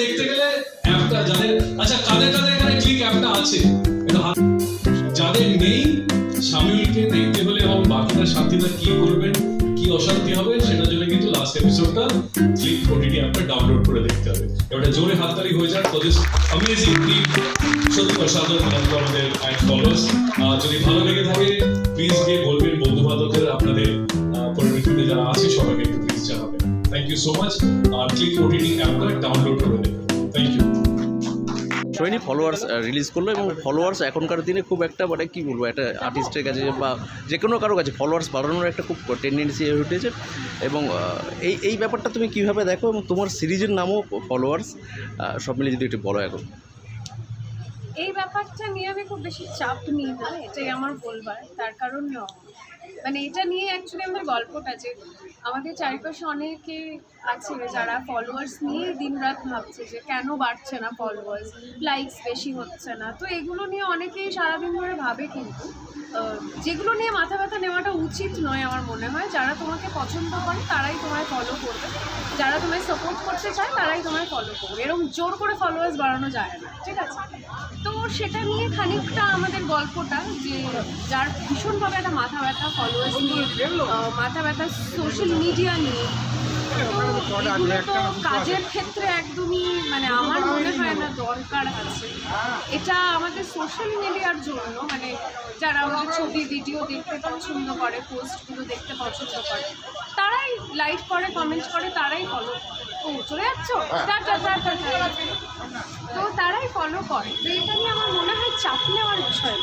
দেখতে গেলে অ্যাপটা যাদের আচ্ছা কাদের কাদের এখানে ক্লিক অ্যাপটা আছে? যাদের নেই শামিলকে দেখতে হলে এবং বাকিটা শান্তিদা কি করবেন, কি অশান্তি হবে, সেটার জন্য কিন্তু লাস্ট এপিসোডটা ক্লিক ওটিটি অ্যাপটা ডাউনলোড করে দেখতে হবে। এবারে জোরে হাততালি হয়ে যাক, তোদের অ্যামেজিং টিম সত্যি অসাধারণ আমাদের অ্যাড ফলোয়ার্স যদি ভালো লেগে থাকে প্লিজ গিয়ে ইউ সো মাচ আর ক্লিক ওটিটি অ্যাপটা ডাউনলোড করে দেবেন থ্যাংক ইউ সৈনি ফলোয়ার্স রিলিজ করল এবং ফলোয়ার্স এখনকার দিনে খুব একটা মানে কী বলব একটা আর্টিস্টের কাছে বা যে কোনো কারও কাছে ফলোয়ার্স বাড়ানোর একটা খুব টেন্ডেন্সি হয়ে উঠেছে। এবং এই এই ব্যাপারটা তুমি কীভাবে দেখো এবং তোমার সিরিজের নামও ফলোয়ার্স সব মিলে যদি একটু বলো এখন। এই ব্যাপারটা নিয়ে আমি খুব বেশি চাপ নিই না এটাই আমার বলবার। তার কারণ মানে এটা নিয়ে অ্যাকচুয়ালি আমাদের গল্পটা যে আমাদের চারিপাশে অনেকে আছে যারা ফলোয়ার্স নিয়ে দিনরাত ভাবছে যে কেন বাড়ছে না ফলোয়ার্স লাইকস বেশি হচ্ছে না। তো এগুলো নিয়ে অনেকেই সারাদিন ধরে ভাবে কিন্তু যেগুলো নিয়ে মাথা ব্যথা নেওয়াটা উচিত নয় আমার মনে হয়। যারা তোমাকে পছন্দ করে তারাই তোমায় ফলো করবে। যারা তোমায় সাপোর্ট করতে চায় তারাই তোমায় ফলো করবে। এরকম জোর করে ফলোয়ার্স বাড়ানো যায় না, ঠিক আছে? তো সেটা নিয়ে খানিকটা আমাদের গল্পটা যে যার ভীষণভাবে একটা মাথা ব্যথা ফলোয়ার্স নিয়ে মাথা ব্যথা সোশ্যাল মিডিয়া নিয়ে। কাজের ক্ষেত্রে একদমই মানে আমার মনে হয় না দরকার আছে। এটা আমাদের সোশ্যাল মিডিয়ার জন্য মানে যারা আমাদের ছবি ভিডিও দেখতে পছন্দ করে পোস্টগুলো দেখতে পছন্দ করে তারাই লাইক করে কমেন্ট করে তারাই ফলো ও চলে যাচ্ছ? টাটা। তো তারাই ফলো করে। তো এটা নিয়ে আমার মনে হয় চাপ নেওয়ার বিষয়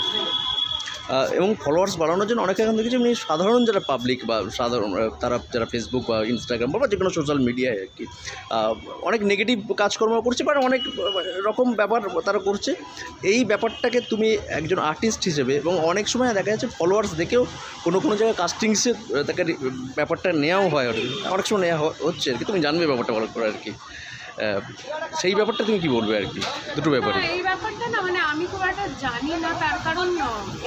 এবং ফলোয়ার্স বাড়ানোর জন্য অনেকে এখন দেখেছি এমনি সাধারণ যারা পাবলিক বা সাধারণ তারা যারা ফেসবুক বা ইনস্টাগ্রাম বা যে কোনো সোশ্যাল মিডিয়ায় আর কি অনেক নেগেটিভ কাজকর্ম করছে বা অনেক রকম ব্যাপার তারা করছে এই ব্যাপারটাকে তুমি একজন আর্টিস্ট হিসেবে, এবং অনেক সময় দেখা যাচ্ছে ফলোয়ার্স দেখেও কোনো কোনো জায়গায় কাস্টিংসে তাকে ব্যাপারটা নেওয়াও হয় আর। অনেক সময় নেওয়া হচ্ছে আর কি, তুমি জানবে ব্যাপারটা ভালো করে আর কি সেই ব্যাপারটা তুমি কি বলবে আর কি? দুটো ব্যাপারে। এই ব্যাপারটা না মানে আমি খুব একটা জানি না তার কারণ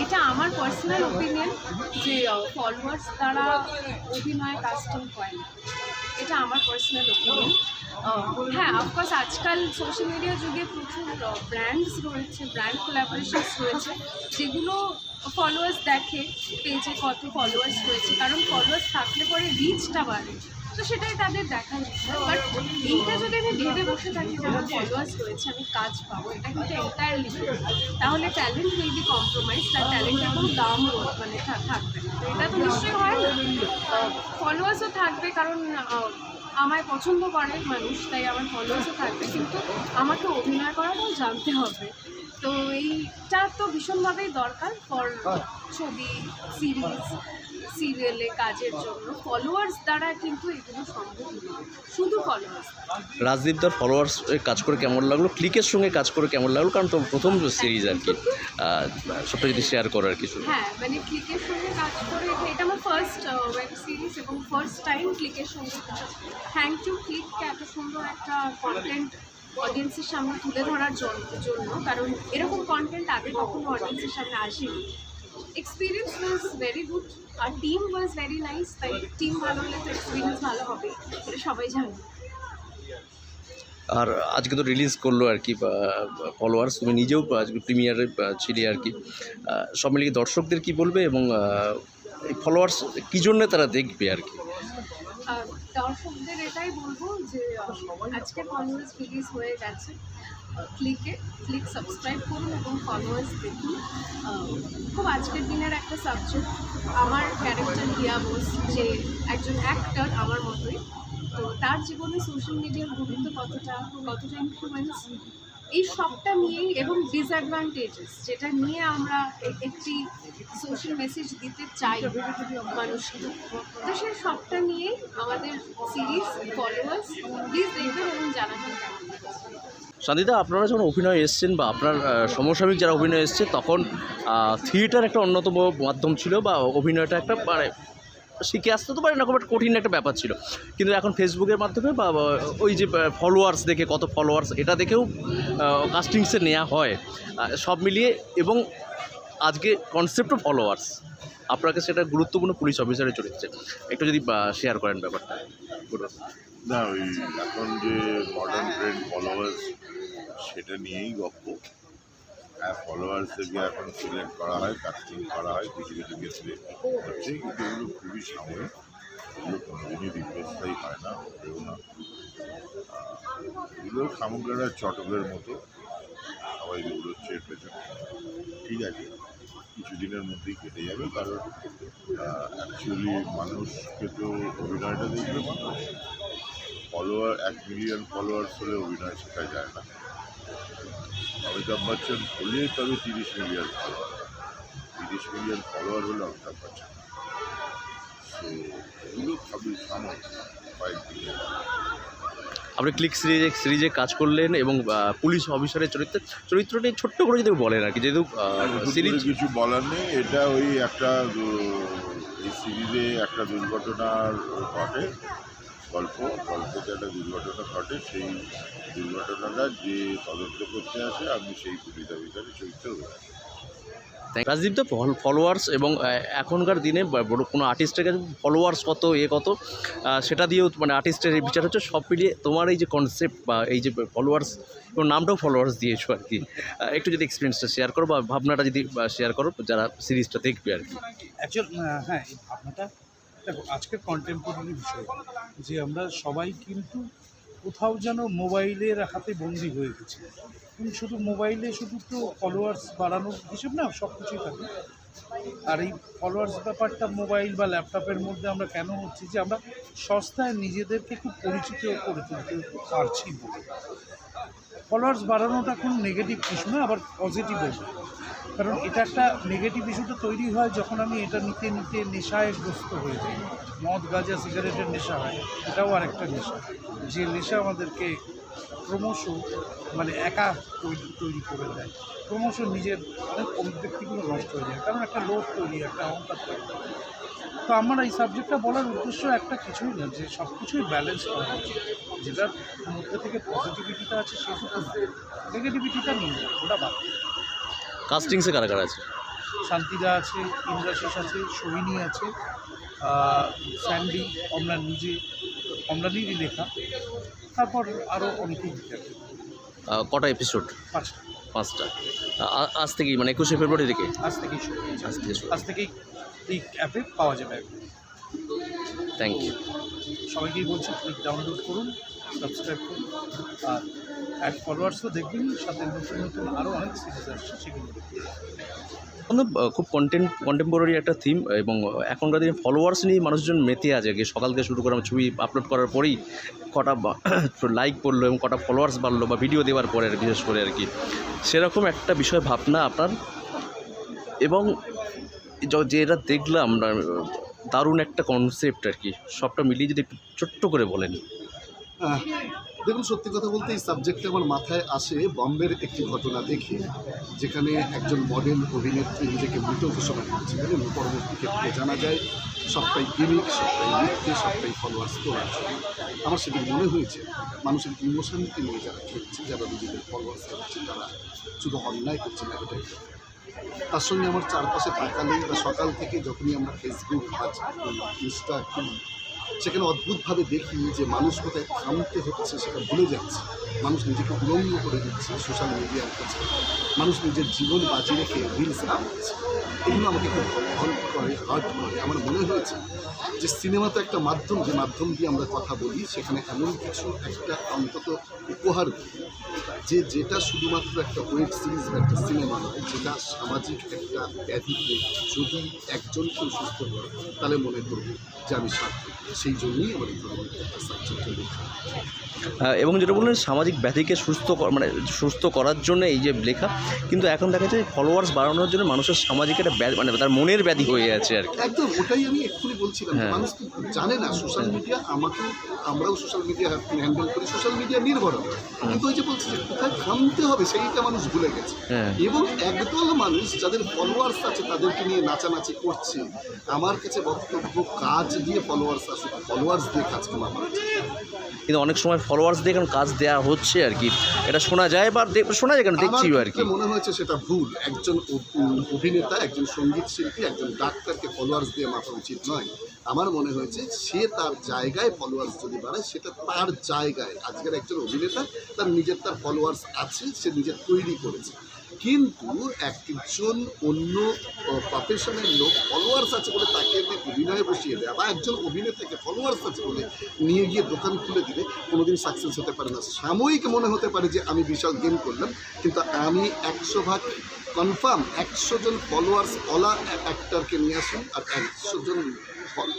এটা আমার পার্সোনাল ওপিনিয়ন যে ফলোয়ার্স দ্বারা অভিনয় কাস্টিং হয় না। এটা আমার পার্সোনাল ওপিনিয়ন হ্যাঁ অফকোর্স আজকাল সোশ্যাল মিডিয়া যুগে প্রচুর ব্র্যান্ডস রয়েছে ব্র্যান্ড কোলাবোরেশনস রয়েছে যেগুলো ফলোয়ার্স দেখে পেজে কত ফলোয়ার্স রয়েছে। কারণ ফলোয়ার্স থাকলে পরে রিচটা বাড়ে। তো সেটাই তাদের দেখার বিষয়। বাট এইটা যদি আমি ভেবে বসে থাকি যে আমার ফলোয়ার্স রয়েছে আমি কাজ পাবো এটা কিন্তু এন্টায়ারলি তাহলে ট্যালেন্ট উইল বি কম্প্রোমাইজ তার ট্যালেন্টের কোনো দাম মানে থাকবে না। তো এটা তো নিশ্চয়ই হয় না। ফলোয়ার্সও থাকবে কারণ আমায় পছন্দ করে মানুষ তাই আমার ফলোয়ার্সও থাকবে। কিন্তু আমাকে অভিনয় করাটাও জানতে হবে। তো এইটা তো ভীষণভাবেই দরকার ফর ছবি সিরিজ সিরিয়ালে কাজের জন্য ফলোয়ার্স দ্বারা কিন্তু এগুলো সম্ভব নয়। শুধু ফলোয়ার্স রাজদীপ দার ফলোয়ার্স কাজ করে কেমন লাগল? ক্লিকের সঙ্গে কাজ করে কেমন লাগল? কারণ তো প্রথম সিরিজ আর কি। সবটা যদি শেয়ার করো আর কিছু। হ্যাঁ মানে ক্লিকের সঙ্গে কাজ করে এটা- এটা আমার ফার্স্ট ওয়েব সিরিজ এবং ফার্স্ট টাইম ক্লিকের সঙ্গে থ্যাংক ইউ ক্লিককে এত সুন্দর একটা কন্টেন্ট অডিয়েন্সের সামনে তুলে ধরার জন্য। কারণ এরকম কন্টেন্ট আগে কখনো অডিয়েন্সের সামনে আসেনি। এক্সপিরিয়েন্স ওয়াজ ভেরি গুড আর টিম ওয়াজ ভেরি নাইস তাই টিম ভালো হলে তো এক্সপিরিয়েন্স ভালো হবে এটা সবাই জানে আর আজকে তো রিলিজ করল আর কি ফলোয়ার্স তুমি নিজেও আজকে প্রিমিয়ারে ছিলে আর কি। সব মিলিয়ে দর্শকদের কি বলবে এবং এই ফলোয়ার্স কী জন্য তারা দেখবে আর কি? দর্শকদের এটাই বলব যে আজকে ফলোয়ার্স রিলিজ হয়ে গেছে। ক্লিকে ক্লিক সাবস্ক্রাইব করুন এবং ফলোয়ার্স দেখুন। খুব আজকের দিনের একটা সাবজেক্ট আমার ক্যারেক্টার হিয়া বোস যে একজন অ্যাক্টর আমার মতোই। তো তার জীবনে সোশ্যাল মিডিয়ার গুরুত্ব কতটা কতটা ইনফ্লুয়েন্স এই সবটা নিয়েই এবং ডিসঅ্যাডভান্টেজেস যেটা নিয়ে আমরা একটি সোশ্যাল মেসেজ দিতে চাই মানুষকে। তো সেই সবটা নিয়েই আমাদের সিরিজ ফলোয়ার্স প্লিজ দেখবেন এবং জানাবেন। শান্তিদা আপনারা যখন অভিনয় এসছেন বা আপনার সমসাময়িক যারা অভিনয় এসছে, তখন থিয়েটার একটা অন্যতম মাধ্যম ছিল বা অভিনয়টা একটা মানে শিখে আসতে তো পারে না, খুব একটা কঠিন একটা ব্যাপার ছিল। কিন্তু এখন ফেসবুকের মাধ্যমে বা ওই যে ফলোয়ার্স দেখে, কত ফলোয়ার্স এটা দেখেও কাস্টিংসে নেওয়া হয়। সব মিলিয়ে এবং আজকে কনসেপ্টও ফলোয়ার্স আপনাকে সেটা গুরুত্বপূর্ণ পুলিশ অফিসারে চলেছে একটু যদি শেয়ার করেন ব্যাপারটা। না, ওই এখন যে মডার্ন ট্রেন্ড ফলোয়ার্স সেটা নিয়েই গপ্প। হ্যাঁ ফলোয়ার্স থেকে এখন সিলেক্ট করা হয় কাস্টিং করা হয়, কিছু কিছু ক্ষেত্রে। হচ্ছে কিন্তু এগুলো খুবই সাময়িক এগুলো কোনোদিনই দীর্ঘস্থায়ী হয় না হবেও না। এগুলো সামগ্রীরা চটকের মতো, সবাই দৌড়চ্ছে পেছনে। ঠিক আছে, কিছুদিনের মধ্যেই কেটে যাবে, কারণ অ্যাকচুয়ালি মানুষকে তো অভিনয়টা দেখবে মানুষ ফলোয়ার এক মিলিয়ন ফলোয়ার্স হলে অভিনয় শেখা যায় না। অমিতাভ বচ্চন হলে তবে তিরিশ মিলিয়ন ফলোয়ার তিরিশ মিলিয়ন ফলোয়ার হলে অমিতাভ বচ্চন সো এগুলো আপনি ক্লিক সিরিজে সিরিজে কাজ করলেন এবং পুলিশ অফিসারের চরিত্র চরিত্রটি ছোট্ট করে যদি বলেন আর কি যেহেতু সিরিজ কিছু বলার নেই। এটা ওই একটা এই সিরিজে একটা দুর্ঘটনার ঘটে। গল্প গল্পতে একটা দুর্ঘটনা ঘটে সেই দুর্ঘটনাটা যে তদন্ত করতে আসে আমি সেই পুলিশ অফিসারের চরিত্রে করি। রাজদীপ দা ফলোয়ার্স এবং এখনকার দিনে কোনো আর্টিস্টের কাছে ফলোয়ার্স কত এ কত সেটা দিয়েও মানে আর্টিস্টের এই বিচার হচ্ছে সব মিলিয়ে তোমার এই যে কনসেপ্ট বা এই যে ফলোয়ার্স এবং নামটাও ফলোয়ার্স দিয়েছ আর কি একটু যদি এক্সপিরিয়েন্সটা শেয়ার করো বা ভাবনাটা যদি শেয়ার করো যারা সিরিজটা দেখবে আর কি অ্যাকচুয়াল হ্যাঁ ভাবনাটা দেখো আজকের কন্টেম্পোরারি বিষয়, যে আমরা সবাই কিন্তু কোথাও যেন মোবাইলের হাতে বন্দি হয়ে গেছি। শুধু মোবাইলে শুধু তো ফলোয়ার্স বাড়ানোর হিসেব না সব কিছুই থাকে। আর এই ফলোয়ার্স ব্যাপারটা মোবাইল বা ল্যাপটপের মধ্যে আমরা কেন হচ্ছি যে আমরা সস্তায় নিজেদেরকে খুব পরিচিত করে তুলতে পারছি ফলোয়ার্স বাড়ানোটা কোনো নেগেটিভ কিছু না, আবার পজিটিভ কারণ এটা একটা নেগেটিভ ইস্যুটা তৈরি হয় যখন আমি এটা নিতে নিতে নেশায় গ্রস্ত হয়ে যাই। মদ, গাঁজা সিগারেটের নেশা হয়। এটাও আরেকটা নেশা। যে নেশা আমাদেরকে ক্রমশ মানে একা তৈরি তৈরি করে দেয়। ক্রমশ নিজের অনেক অভিব্যক্তিগুলো নষ্ট হয়ে যায়। কারণ একটা লোভ তৈরি, একটা অহংকার তৈরি। তো আমার এই সাবজেক্টটা বলার উদ্দেশ্য একটা কিছুই না, যে সব কিছুই ব্যালেন্স করা উচিত। যেটার মধ্যে থেকে পজিটিভিটিটা আছে সেটুকু নেগেটিভিটিটা নিয়ে ওটা বাদ। কাস্টিংসে কারা কারা আছে? শান্তিদা আছে ইন্দ্রাশিস আছে সোহিনী আছে স্যান্ডি অমলান নিজে অমলানেরই লেখা। তারপর আরও অনেকেই কটা এপিসোড পাঁচটা। পাঁচটা। আজ থেকেই মানে একুশে ফেব্রুয়ারি থেকে? আজ থেকেই আজ থেকে আজ থেকেই এই অ্যাপে পাওয়া যাবে। থ্যাংক ইউ সবাইকেই বলছি ডাউনলোড করুন সাবস্ক্রাইব করুন আর অ্যাড ফলোয়ার্সও দেখবেন সাথে নতুন নতুন আরও অনেক সিরিজ আসছে সেগুলো খুব কন্টেন্ট কন্টেম্পোরারি একটা থিম এবং এখনকার দিনে ফলোয়ার্স নিয়ে মানুষজন মেতে আছে কি সকাল থেকে শুরু করে আমার ছবি আপলোড করার পরেই কটা লাইক পড়ল এবং কটা ফলোয়ার্স বাড়লো বা ভিডিও দেওয়ার পরে আর বিশেষ করে আর কি। সেরকম একটা বিষয় ভাবনা আপনার। এবং য- যেটা দেখলাম দারুণ একটা কনসেপ্ট আর কি সবটা মিলিয়ে যদি একটু ছোট্ট করে বলেন। দেখুন, সত্যি কথা বলতে এই সাবজেক্টে আমার মাথায় আসে বম্বের একটি ঘটনা দেখে, যেখানে একজন মডেল অভিনেত্রী নিজেকে মৃত ঘোষণা করেছিলেন এবং পরবর্তী ক্ষেত্রে জানা যায়, সবটাই গিমিক সবটাই মিথ্যে, সবটাই ফলোয়ার্স তোলা আমার সেদিন মনে হয়েছে, মানুষের ইমোশনকে নিয়ে যারা খেলছে, যারা নিজেদের ফলোয়ার্স রাখছে তারা শুধু অন্যায় করছে না, এটাই তার সঙ্গে আমার চারপাশে তাকালেই বা সকাল থেকে যখনই আমরা ফেসবুক বা ইনস্টা সেখানে অদ্ভুতভাবে দেখি যে মানুষ কোথায় থামতে হচ্ছে, সেটা ভুলে যাচ্ছে। মানুষ নিজেকে উলঙ্গ করে দিচ্ছে সোশ্যাল মিডিয়ার কাছে। মানুষ নিজের জীবন বাজি রেখে রিলস বানাচ্ছে। এগুলো আমাকে খুব ভয় করে হার্ট করে। আমার মনে হয়েছে যে সিনেমা তো একটা মাধ্যম, যে মাধ্যম দিয়ে আমরা কথা বলি, সেখানে এমন কিছু একটা অন্তত উপহার যে যেটা শুধুমাত্র একটা ওয়েব সিরিজ বা একটা সিনেমা নয়, যেটা সামাজিক একটা ব্যাধিকে যদি একজন কেউ সুস্থ করে তাহলে মনে করব যে আমি সার্থক। সেই জন্যই আমার একটা সাবজেক্টে লেখা এবং যেটা বললেন সামাজিক ব্যাধিকে সুস্থ কর- মানে সুস্থ করার জন্য এই যে লেখা কিন্তু এখন দেখা যাচ্ছে ফলোয়ার্স বাড়ানোর জন্য মানুষের সামাজিক একটা ব্যাধি মানে তার মনের ব্যাধি হয়ে আছে আর কি। একদম ওটাই আমি এক্ষুনি বলছিলাম হ্যাঁ। মানুষ জানে না সোশ্যাল মিডিয়া আমাকে আমরাও সোশ্যাল মিডিয়া হ্যান্ডেল করি সোশ্যাল মিডিয়া নির্ভর কিন্তু ওই যে বলছি যে কোথায় থামতে হবে সেইটা মানুষ ভুলে গেছে। হ্যাঁ। এবং একদল মানুষ যাদের ফলোয়ার্স আছে তাদেরকে নিয়ে নাচানাচি করছে আমার কাছে বক্তব্য কাজ দিয়ে ফলোয়ার্স আসুক ফলোয়ার্স দিয়ে কাজ করা আমার কিন্তু অনেক সময় ফলোয়ার্স দিয়ে এখন কাজ দেওয়া হচ্ছে আর কি। এটা শোনা যায় বা শোনা যায় কেন? দেখছি আর কি। মনে হয়েছে সেটা ভুল। একজন অভিনেতা একজন সংগীত শিল্পী একজন ডাক্তারকে ফলোয়ার্স দিয়ে মাপা উচিত নয়। আমার মনে হয়েছে সে তার জায়গায় ফলোয়ার্স যদি বাড়ায় সেটা তার জায়গায়। আজকের একজন অভিনেতা তার নিজের তার ফলোয়ার্স আছে সে নিজের তৈরি করেছে। কিন্তু একজন অন্য প্রফেশনের লোক ফলোয়ার্স আছে বলে তাকে অভিনয়ে বসিয়ে দেয় বা একজন অভিনেতাকে ফলোয়ার্স আছে বলে নিয়ে গিয়ে দোকান খুলে দিলে কোনোদিন সাকসেস হতে পারে না। সাময়িক মনে হতে পারে যে আমি বিশাল গেম করলাম, কিন্তু আমি একশো ভাগ কনফার্ম একশো জন ফলোয়ার্স অলা অ্যাক্টারকে নিয়ে আসুন আর একশো জন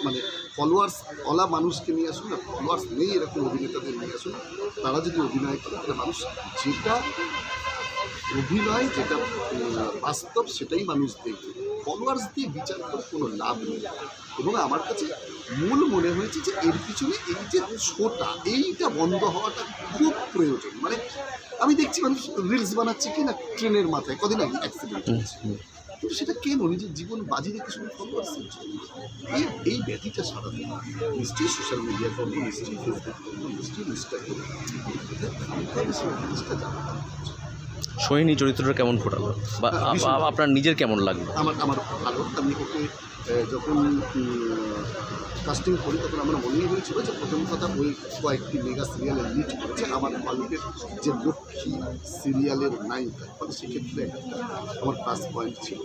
মানে ফলোয়ার্স অলা মানুষকে নিয়ে আসুন আর ফলোয়ার্স নেই এরকম অভিনেতাদের নিয়ে আসুন, তারা যদি অভিনয় করে তাহলে মানুষ যেটা অভিনয় যেটা বাস্তব সেটাই মানুষ দেখবে ফলোয়ার্স দিয়ে বিচার করে কোনো লাভ নেই। এবং আমার কাছে মূল মনে হয়েছে যে এর পিছনে এই যে শোটা এইটা বন্ধ হওয়াটা খুব প্রয়োজন। মানে আমি দেখছি মানুষ রিলস বানাচ্ছে কি না ট্রেনের মাথায় কদিন আগে অ্যাক্সিডেন্ট হয়েছে। কিন্তু সেটা কেন? নিজের জীবন বাজি রেখে শুধু ফলোয়ার্স এই এই ব্যাধিটা সারাতে নিশ্চয়ই সোশ্যাল মিডিয়া করব নিশ্চয়ই ফেসবুক করব নিশ্চয়ই ইনস্টাগ্রাম জিনিসটা জানা সোহিনী চরিত্রটা কেমন ফোটালো? বা আপনার নিজের কেমন লাগল? আমার আমার ভালো। আমি ওকে যখন কাস্টিং করি তখন আমার মনেই হয়েছিল যে প্রথম কথা ওই কয়েকটি মেগা সিরিয়ালে লিড করেছে আমার গল্পের যে লক্ষ্মী সিরিয়ালের নায়িকা ফলে সেক্ষেত্রে একটা আমার প্লাস পয়েন্ট ছিল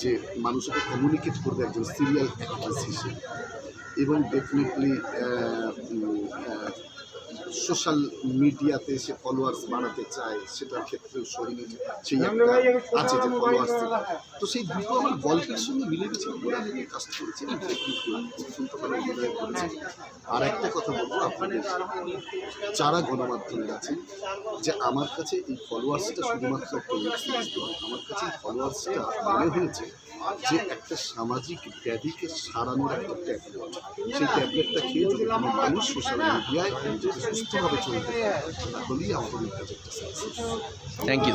যে মানুষকে কমিউনিকেট করবে একজন সিরিয়াল অ্যাক্ট্রেস হিসেবে। এবং ডেফিনেটলি সোশ্যাল মিডিয়াতে সে ফলোয়ার্স বানাতে চায় সেটার ক্ষেত্রেও শরীরে সেই একটা আছে যে ফলোয়ার্স তো সেই দুটো আমার গল্পের সঙ্গে মিলে বলে আমি কাজ করেছি আর একটা কথা বলব আপনাদের যারা গণমাধ্যমে আছেন যে আমার কাছে এই ফলোয়ার্সটা শুধুমাত্র একটা আমার কাছে এই ফলোয়ার্সটা মনে হয়েছে যে একটা সামাজিক ব্যাধিকে সারানোর একটা ট্যাবলেট। সেই ট্যাবলেটটা খেয়ে যদি কোনো মানুষ সোশ্যাল মিডিয়ায় সুস্থভাবে চলতে পারে, তাহলেই আমাদের একটা সাকসেস থ্যাংক ইউ